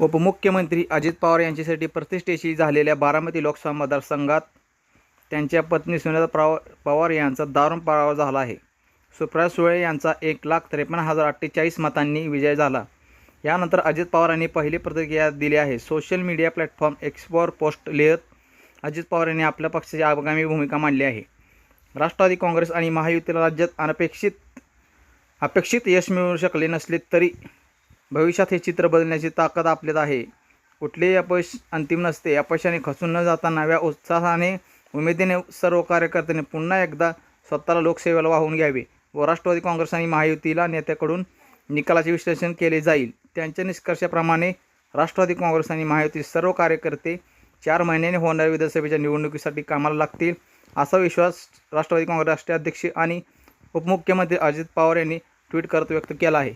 उपमुख्यमंत्री अजित पवार यांच्यासाठी प्रतिष्ठेशी झालेल्या बारामती लोकसभा मतदारसंघात त्यांच्या पत्नी सुनीता प्राव पवार यांचा दारुण पराभव झाला आहे. सुप्रिया सुळे यांचा एक लाख त्रेपन्न हजार अठ्ठेचाळीस मतांनी विजय झाला. यानंतर अजित पवारांनी पहिली प्रतिक्रिया दिली आहे. सोशल मीडिया प्लॅटफॉर्म एक्सपॉर पोस्ट लिहत अजित पवार यांनी आपल्या पक्षाची आगामी भूमिका मांडली आहे. राष्ट्रवादी काँग्रेस आणि महायुतीला राज्यात अनपेक्षित अपेक्षित यश मिळू शकले नसले तरी भविष्यात हे चित्र बदलण्याची ताकद आपल्यात आहे. कुठलेही अपयश अंतिम नसते. अपयशाने खसून न जाता नव्या उत्साहाने उमेदीने सर्व कार्यकर्त्यांनी पुन्हा एकदा स्वतःला लोकसेवेला वाहून घ्यावे. व राष्ट्रवादी काँग्रेस आणि महायुतीला नेत्याकडून निकालाचे विश्लेषण केले जाईल. त्यांच्या निष्कर्षाप्रमाणे राष्ट्रवादी काँग्रेस आणि महायुती सर्व कार्यकर्ते चार महिन्याने होणाऱ्या विधानसभेच्या निवडणुकीसाठी कामाला लागतील असा विश्वास राष्ट्रवादी काँग्रेस राष्ट्रीय अध्यक्ष आणि उपमुख्यमंत्री अजित पवार यांनी ट्विट करत व्यक्त केला आहे.